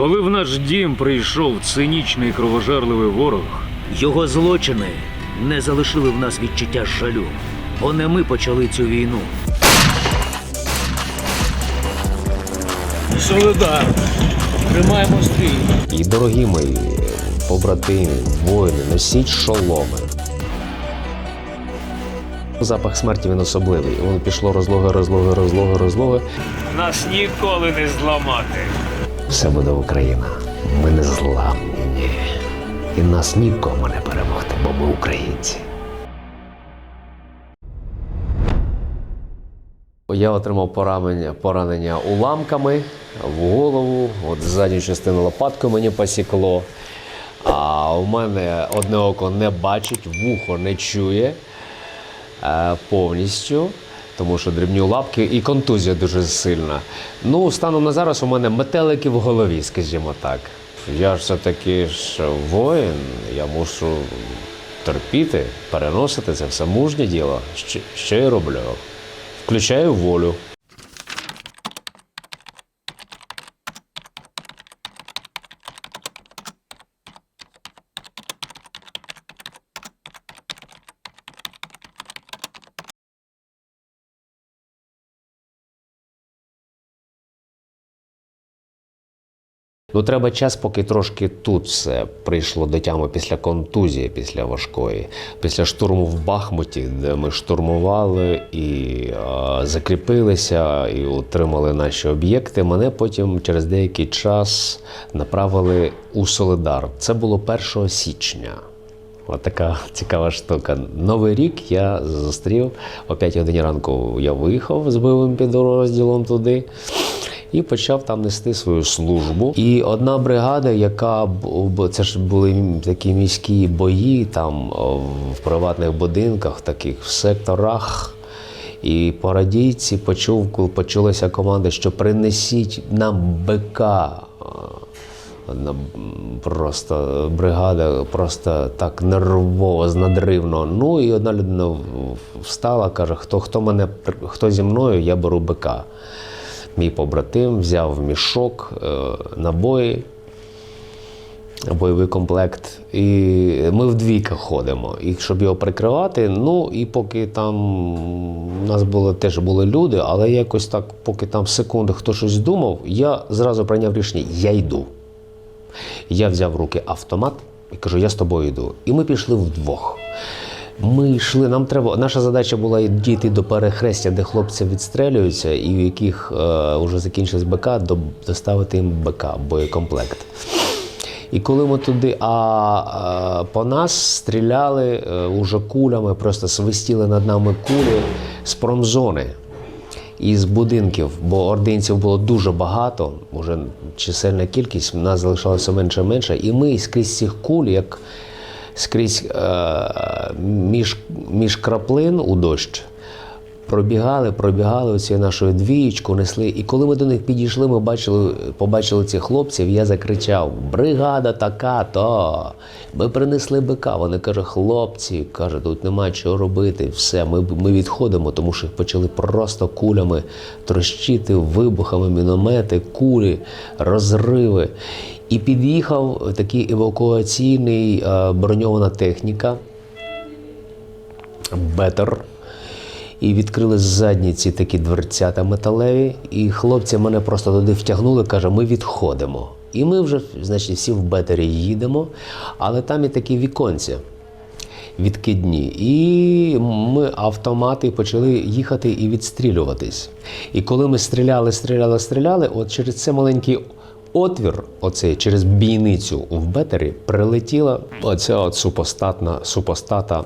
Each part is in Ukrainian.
Коли в наш дім прийшов цинічний кровожерливий ворог, Його злочини не залишили в нас відчуття жалю, бо не ми почали цю війну. Солидар. Тримаємо стрій. І дорогі мої побратими, воїни, носіть шоломи. Запах смерті він особливий. Воно пішло розлоги, розлоги, розлоги, розлоги. Нас ніколи не зламати. Все буде Україна. Ми не зламні. І нас нікому не перемогти, бо ми українці. Я отримав поранення, поранення уламками в голову, от задню частину лопатку мені посікло. А у мене одне око не бачить, вухо не чує е, повністю, тому що дрібні лапки і контузія дуже сильна. Ну, станом на зараз у мене метелики в голові, скажімо так. Я ж все-таки ж воїн, я мушу терпіти, переносити це все мужнє діло. Що, я роблю? Включаю волю. Ну, треба час, поки трошки тут все прийшло до тями після контузії, після важкої, після штурму в Бахмуті, де ми штурмували і е, закріпилися, і утримали наші об'єкти. Мене потім через деякий час направили у Солидар. Це було 1 січня. От така цікава штука. Новий рік я зустрів о 5 годині ранку. Я виїхав з бойовим підрозділом туди і почав там нести свою службу. І одна бригада, яка це ж були такі міські бої, там в приватних будинках, таких в секторах. І по радійці почув, коли почулася команда, що принесіть нам БК. Одна просто бригада, просто так нервово, знадривно. Ну і одна людина встала, каже: хто, хто мене хто зі мною, я беру БК. Мій побратим взяв мішок, е, набої, бойовий комплект. І ми вдвійка ходимо. І щоб його прикривати, ну і поки там у нас було, теж були люди, але якось так, поки там секунди хто щось думав, я зразу прийняв рішення, я йду. Я взяв в руки автомат і кажу, я з тобою йду. І ми пішли вдвох. Ми йшли, нам треба. Наша задача була дійти до перехрестя, де хлопці відстрелюються, і в яких е, вже закінчилась БК, до, доставити їм БК, боєкомплект. І коли ми туди, а, е, по нас стріляли е, уже кулями, просто свистіли над нами кулі з промзони із будинків, бо ординців було дуже багато, вже чисельна кількість, нас залишалося менше і менше. І ми скрізь цих куль, як скрізь е, між, між краплин у дощ, пробігали, пробігали оцю нашу двієчку, несли. І коли ми до них підійшли, ми бачили, побачили цих хлопців, я закричав: Бригада така, то ми принесли бика. Вони кажуть, хлопці, каже, тут нема чого робити. Все, ми, ми відходимо, тому що їх почали просто кулями трощити, вибухами, міномети, кулі, розриви. І під'їхав такий евакуаційний е, броньована техніка. Бетер. І відкрили ззадні ці такі дверцята металеві, і хлопці мене просто туди втягнули, каже, ми відходимо. І ми вже, значить, всі в бетері їдемо, але там і такі віконці відкидні. І ми автомати почали їхати і відстрілюватись. І коли ми стріляли, стріляли, стріляли, от через це маленький отвір, оцей через бійницю в бетері, прилетіла оця от супостатна супостата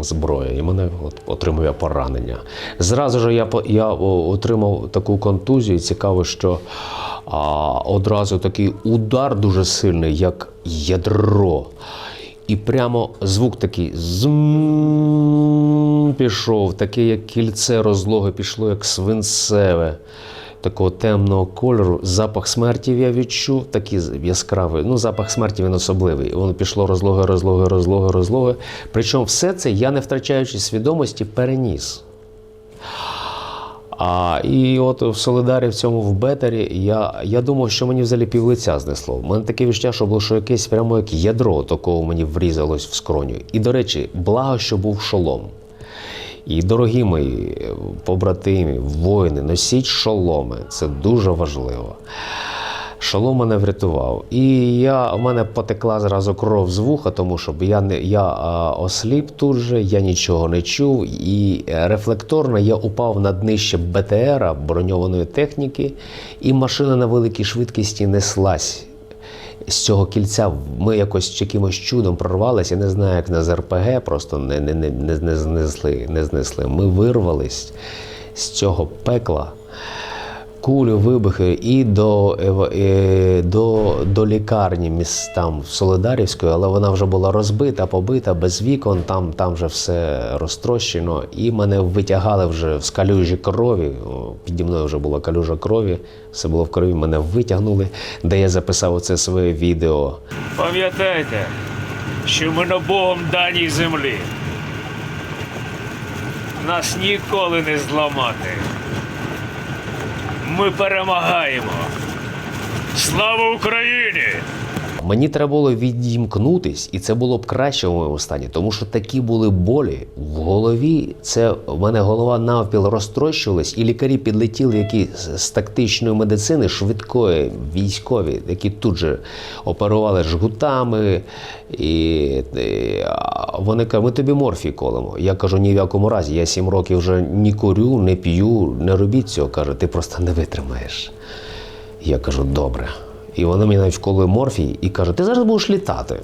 зброя, і мене от отримує поранення. Зразу ж я, я отримав таку контузію. Цікаво, що а, одразу такий удар дуже сильний, як ядро. І прямо звук такий зм пішов, таке як кільце розлоги пішло, як свинцеве. Такого темного кольору, запах смерті я відчув, такий яскравий. Ну, запах смерті він особливий. Воно пішло розлоги, розлоги, розлоги, розлоги. Причому все це я, не втрачаючи свідомості, переніс. А і от в Солидарі в цьому в бетері я, я думав, що мені взагалі півлиця знесло. У мене таке відчуття, що було що якесь прямо як ядро такого мені врізалось в скроню. І до речі, благо, що був шолом. І дорогі мої побратимі, воїни, носіть шоломи. Це дуже важливо. Шолом мене врятував. І я, у мене потекла зразу кров з вуха, тому що я, не, я осліп тут же, я нічого не чув. І е, рефлекторно я упав на днище БТРа броньованої техніки, і машина на великій швидкості неслась з цього кільця ми якось якимось чудом прорвалися. Я не знаю, як на з РПГ, просто не, не, не, не, знесли, не знесли. Ми вирвались з цього пекла. Кулю, вибухи і до, ева- е, до, до лікарні міс, там Солидарівської, але вона вже була розбита, побита, без вікон, там, там вже все розтрощено. І мене витягали вже з калюжі крові. Піді мною вже була калюжа крові, все було в крові, мене витягнули, де я записав оце своє відео. Пам'ятайте, що ми на Богом даній землі. Нас ніколи не зламати. Ми перемагаємо. Слава Україні! Мені треба було відімкнутись, і це було б краще в моєму стані, тому що такі були болі в голові. Це в мене голова навпіл розтрощувалась, і лікарі підлетіли, які з тактичної медицини, швидкої, військові, які тут же оперували жгутами. І, і вони кажуть, ми тобі морфій колемо. Я кажу, ні в якому разі. Я сім років вже ні курю, не п'ю, не робіть цього. Каже, ти просто не витримаєш. Я кажу, добре. І вони мені навіть вколили морфій і каже, ти зараз будеш літати.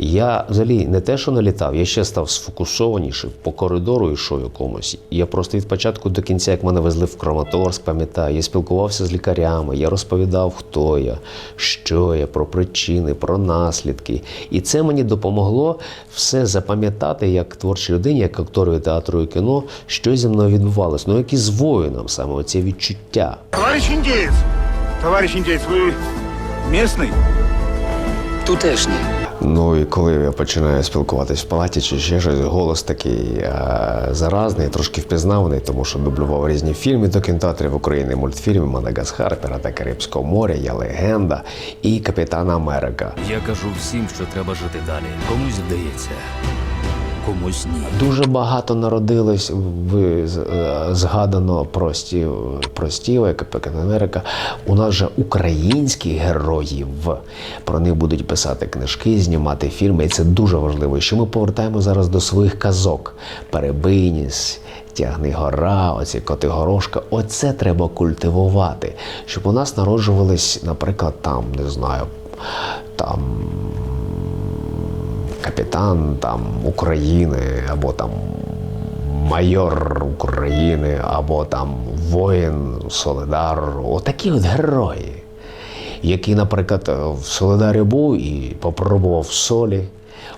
Я взагалі не те, що не літав, я ще став сфокусованіший, по коридору йшов якомусь. Я просто від початку до кінця, як мене везли в Краматорськ, пам'ятаю, я спілкувався з лікарями, я розповідав, хто я, що я, про причини, про наслідки. І це мені допомогло все запам'ятати як творчій людині, як акторові театру і кіно, що зі мною відбувалося. Ну, як і з воїном саме оці відчуття. Товарищ индеец! Товарищ индеец, вы местный? Тутешні. Ну і коли я починаю спілкуватись в палаті чи ще щось, голос такий е, заразний, трошки впізнаваний, тому що дублював різні фільми до кінотеатрів України, мультфільми Мадагаскар, Пірати Карибського моря, Я легенда і Капітан Америка. Я кажу всім, що треба жити далі. Комусь вдається, комусь ні. Дуже багато народилось в з- е, згадано про Стів, про Стіва, Америка. У нас же українських героїв. Про них будуть писати книжки, знімати фільми. І це дуже важливо. І Що ми повертаємо зараз до своїх казок. Перебийність. Тягни гора, оці коти горошка. Оце треба культивувати, щоб у нас народжувались, наприклад, там, не знаю, там капітан там України, або там майор України, або там воїн Солидар. Отакі от герої, які, наприклад, в Солидарі був і попробував солі.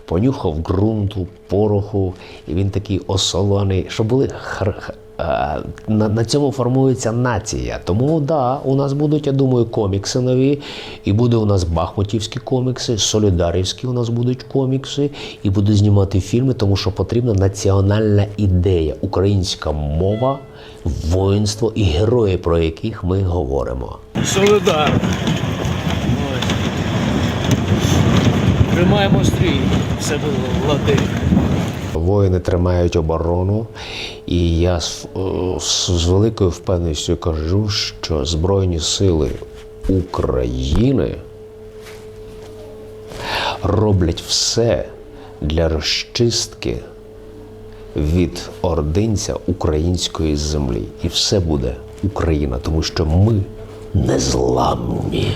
Понюхав ґрунту, пороху, і він такий осолоний, що були хр- х- е, на, на цьому формується нація. Тому да, у нас будуть, я думаю, комікси нові, і буде у нас бахмутівські комікси, солідарівські у нас будуть комікси, і будуть знімати фільми, тому що потрібна національна ідея, українська мова, воїнство і герої, про яких ми говоримо. Солидар. Тримаємо стрій. Все було лади. Воїни тримають оборону, і я з, е, з, з великою впевненістю кажу, що Збройні сили України роблять все для розчистки від ординця української землі. І все буде Україна, тому що ми незламні.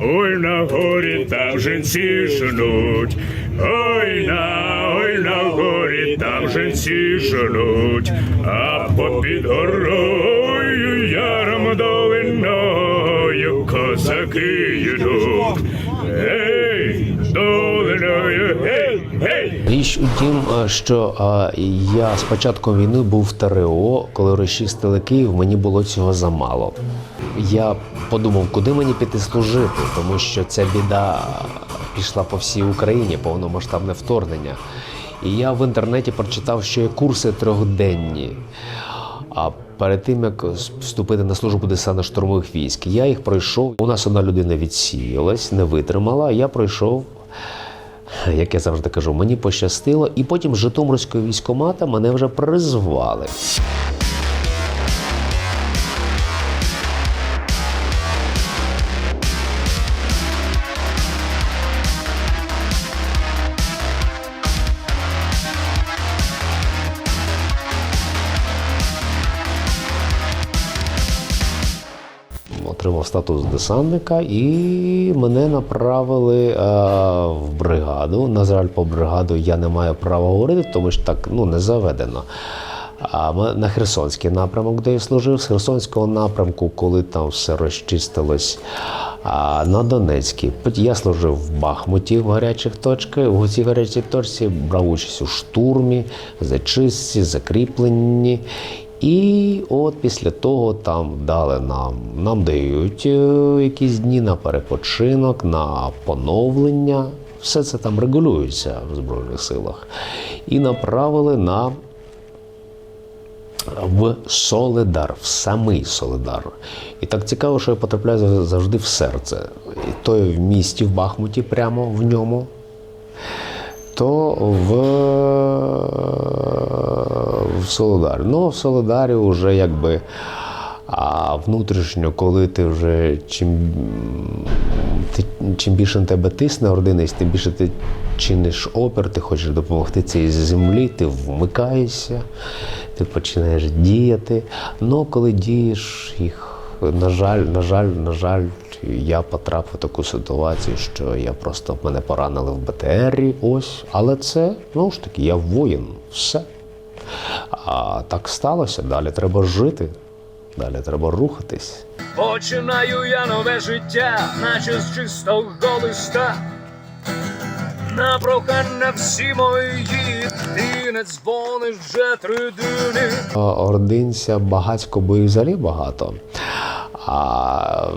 Ой на горі там женці жнуть, ой на, ой на горі там женці жнуть, а попід горою яром долиною козаки йдуть. Гей, долиною, гей, гей! Річ у тім, е, що е, я з початком війни був в ТРО, коли розчистили Київ, мені було цього замало. Я подумав, куди мені піти служити, тому що ця біда пішла по всій Україні, повномасштабне вторгнення. І я в інтернеті прочитав, що є курси трьохденні. А перед тим як вступити на службу десантно-штурмових військ, я їх пройшов. У нас одна людина відсіялась, не витримала. Я пройшов. Як я завжди кажу, мені пощастило, і потім з Житомирського військомата мене вже призвали. Отримав статус десантника, і мене направили е, в бригаду. На жаль, по бригаду я не маю права говорити, тому що так ну, не заведено. А на Херсонський напрямок, де я служив, з Херсонського напрямку, коли там все розчистилось. На Донецький. Я служив в Бахмуті в гарячих точках. В цій гарячій точці брав участь у штурмі, зачистці, закріпленні. І от після того там дали нам, нам дають е, якісь дні на перепочинок, на поновлення. Все це там регулюється в Збройних силах. І направили на в Соледар, в самий Соледар. І так цікаво, що я потрапляю завжди в серце. І то в місті в Бахмуті, прямо в ньому, то в, в Солодарі. Ну, в Солодарі вже якби. А внутрішньо, коли ти вже чим, ти, чим більше на тебе тисне ординець, тим більше ти чиниш опір, ти хочеш допомогти цій землі, ти вмикаєшся, ти починаєш діяти. Ну, коли дієш їх, на жаль, на жаль, на жаль, я потрапив в таку ситуацію, що я просто мене поранили в БТРі, ось. Але це, ну ж таки, я воїн, все. А так сталося, далі треба жити, далі треба рухатись. Починаю я нове життя, наче з чистого листа. На прохання всі мої, ти не дзвониш вже три дні. Ординця багацько, бо їх взагалі багато. А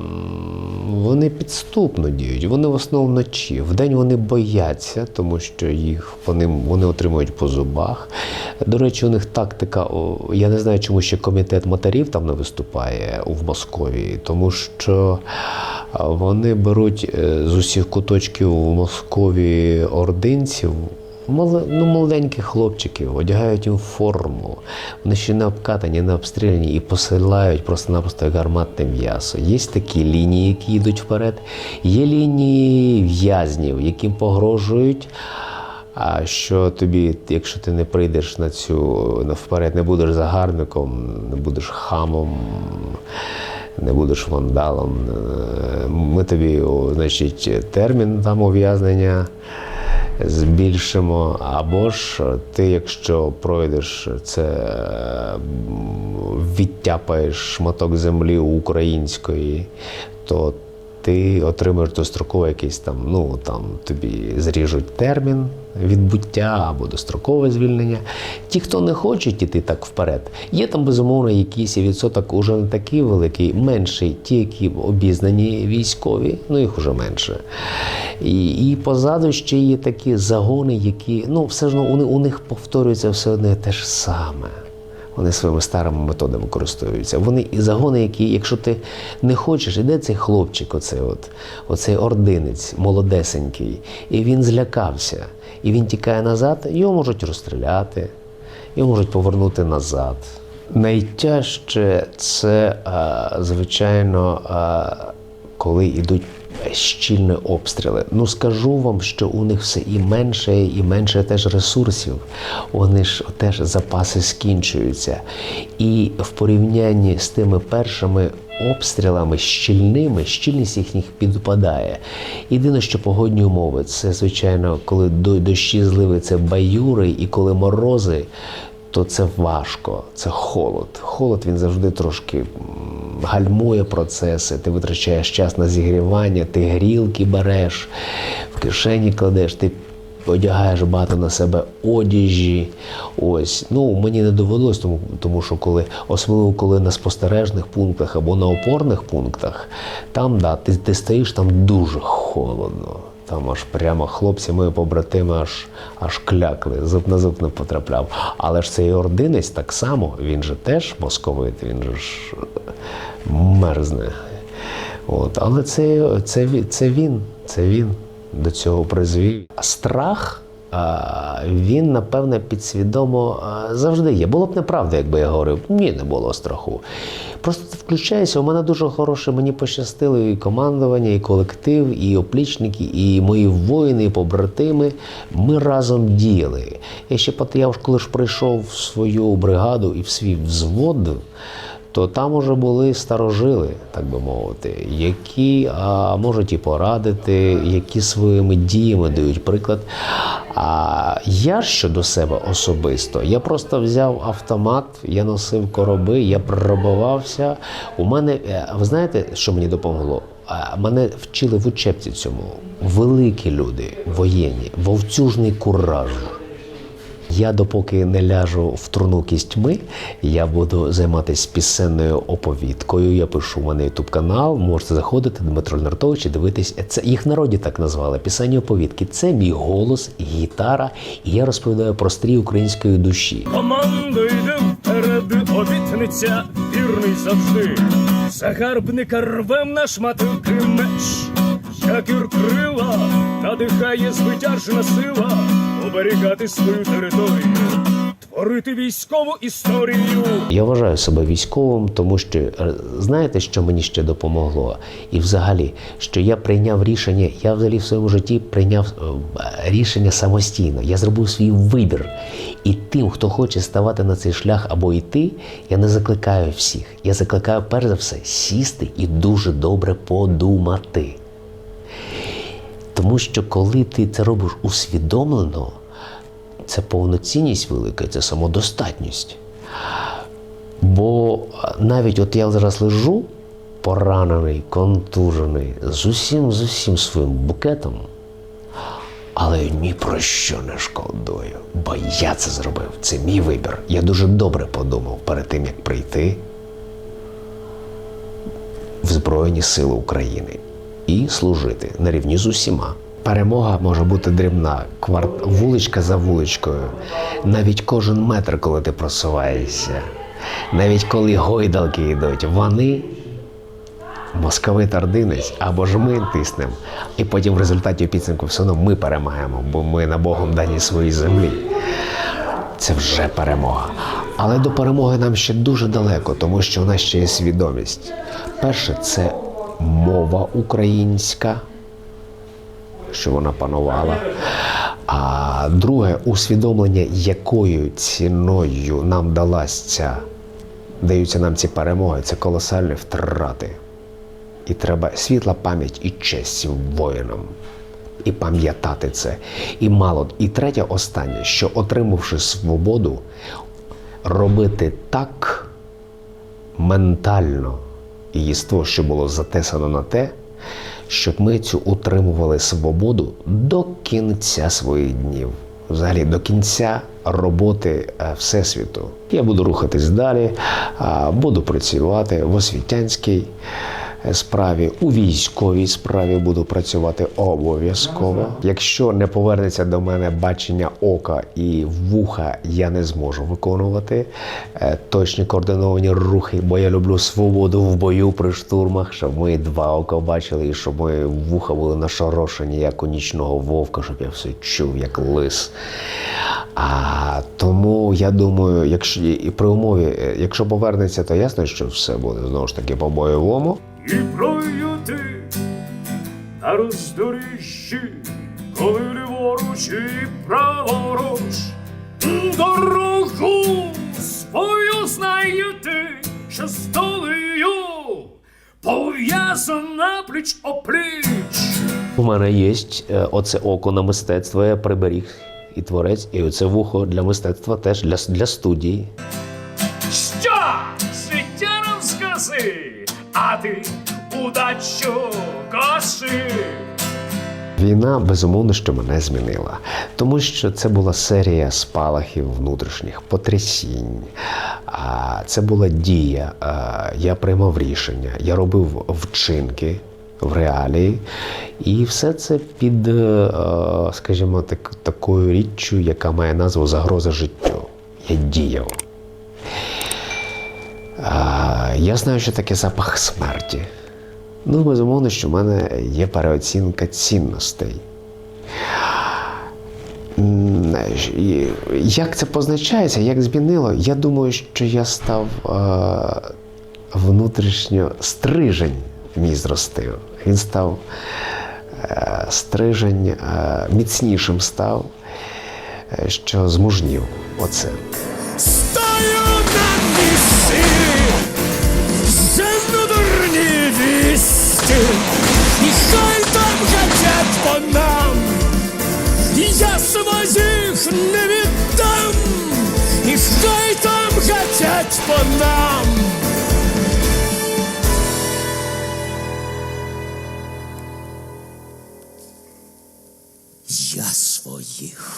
вони підступно діють. Вони в основному вночі. Вдень вони бояться, тому що їх вони, вони отримують по зубах. До речі, у них тактика. Я не знаю, чому ще комітет матерів там не виступає в Московії, тому що вони беруть е, з усіх куточків в Московії ординців. Ну, молоденьких хлопчиків, одягають їм форму. Вони ще не обкатані, не обстріляні і посилають просто-напросто гарматне м'ясо. Є такі лінії, які йдуть вперед. Є лінії в'язнів, яким погрожують. А що тобі, якщо ти не прийдеш на цю вперед, не будеш загарбником, не будеш хамом, не будеш вандалом, е, ми тобі, значить, термін там ув'язнення збільшимо. Або ж ти, якщо пройдеш це, відтяпаєш шматок землі української, то ти отримаєш дострокове якийсь там, ну там тобі зріжуть термін відбуття або дострокове звільнення. Ті, хто не хочуть іти так вперед, є там безумовно якийсь відсоток уже не такий великий, менший, ті, які обізнані військові, ну їх уже менше. І, і позаду ще є такі загони, які ну все ж ну, у, них повторюється все одне те ж саме. Вони своїми старими методами користуються. Вони і загони, які, якщо ти не хочеш, іде цей хлопчик, оцей от, оцей ординець, молодесенький, і він злякався, і він тікає назад, його можуть розстріляти, його можуть повернути назад. Найтяжче це, е, звичайно, е, коли йдуть щільні обстріли. Ну скажу вам, що у них все і менше, і менше теж ресурсів. Вони ж теж запаси скінчуються. І в порівнянні з тими першими обстрілами щільними, щільність їхніх підпадає. Єдине, що погодні умови, це звичайно, коли до- дощі зливи, це баюри, і коли морози, то це важко, це холод. Холод він завжди трошки гальмує процеси, ти витрачаєш час на зігрівання, ти грілки береш, в кишені кладеш, ти одягаєш багато на себе одяжі. Ось. Ну, мені не довелось, тому, тому що коли, особливо коли на спостережних пунктах або на опорних пунктах, там да, ти, ти стоїш там дуже холодно. Там аж прямо хлопці, мої побратими аж, аж клякли, зуб на зуб не потрапляв. Але ж цей ординець так само, він же теж московит, він же ж е, мерзне. От. Але це, це, це він, це він до цього призвів. Страх, він, напевне, підсвідомо завжди є. Було б неправда, якби я говорив, ні, не було страху. Просто ти включаєшся, у мене дуже хороше, мені пощастило і командування, і колектив, і оплічники, і мої воїни, і побратими. Ми разом діяли. Я ще я коли ж прийшов в свою бригаду і в свій взвод, то там уже були старожили, так би мовити, які а, можуть і порадити, які своїми діями дають приклад. А я щодо себе особисто, я просто взяв автомат, я носив короби, я пробивався. У мене, е, ви знаєте, що мені допомогло? Мене вчили в учебці цьому. Великі люди, воєнні, вовцюжний кураж. Я допоки не ляжу в труну кістьми, я буду займатися пісенною оповідкою. Я пишу в мене ютуб канал. Можете заходити Дмитро Нартович і дивитись. Це їх народі так назвали. Пісенні оповідки. Це мій голос, гітара, і я розповідаю про стрій української душі. Йде вперед, обітниця, вірний завжди. Загарбника рвем на шматки меч, якір крила, надихає звитяжна сила, оберігати свою територію, творити військову історію. Я вважаю себе військовим, тому що е, знаєте, що мені ще допомогло? І взагалі, що я прийняв рішення, я взагалі в своєму житті прийняв е, рішення самостійно. Я зробив свій вибір. І тим, хто хоче ставати на цей шлях або йти, я не закликаю всіх. Я закликаю перш за все сісти і дуже добре подумати. Тому що коли ти це робиш усвідомлено, це повноцінність велика, це самодостатність. Бо навіть от я зараз лежу, поранений, контужений, з усім, з усім своїм букетом, але ні про що не шкодую, бо я це зробив. Це мій вибір. Я дуже добре подумав перед тим, як прийти в Збройні Сили України і служити на рівні з усіма. Перемога може бути дрібна, кварт... вуличка за вуличкою. Навіть кожен метр, коли ти просуваєшся, навіть коли гойдалки йдуть, вони московит ординець або ж ми тиснемо. І потім в результаті у підсумку все одно ми перемагаємо, бо ми на Богом дані своїй землі. Це вже перемога. Але до перемоги нам ще дуже далеко, тому що у нас ще є свідомість. Перше, це мова українська, що вона панувала. А друге, усвідомлення, якою ціною нам далась ця, даються нам ці перемоги, це колосальні втрати. І треба світла пам'ять і честь воїнам. І пам'ятати це. І мало. І третє, останнє, що отримавши свободу, робити так ментально єство, що було затесано на те, щоб ми цю утримували свободу до кінця своїх днів. Взагалі до кінця роботи е, Всесвіту. Я буду рухатись далі, буду працювати в освітянській справі, у військовій справі буду працювати обов'язково. Якщо не повернеться до мене бачення ока і вуха, я не зможу виконувати е, точні координовані рухи, бо я люблю свободу в бою при штурмах, щоб ми два ока бачили, і щоб мої вуха були нашорошені, як у нічного вовка, щоб я все чув, як лис. А тому я думаю, якщо і при умові, е, якщо повернеться, то ясно, що все буде знову ж таки по-бойовому. І пройти на роздоріжжі, коли ліворуч і праворуч дорогу свою знаєте, що з долею пов'язана пліч опліч. У мене є е, оце око на мистецтво, я приберіг і творець, і оце вухо для мистецтва теж для, для студії. Що життя нам скази, а ти удачу коси. Війна безумовно, що мене змінила, тому що це була серія спалахів внутрішніх потрясінь. А це була дія. Я приймав рішення, я робив вчинки, в реалії. І все це під, е, скажімо, так, такою річчю, яка має назву загроза життю. Я діяв. Я знаю, що таке запах смерті. Ну, безумовно, що в мене є переоцінка цінностей. Як це позначається, як змінило? Я думаю, що я став е, внутрішньо стрижень мій зростив. Він став е, стрижень е, міцнішим став, е, що змужнів. Оце. Я своїх не віддам, і хай там гатять по нам. Я своїх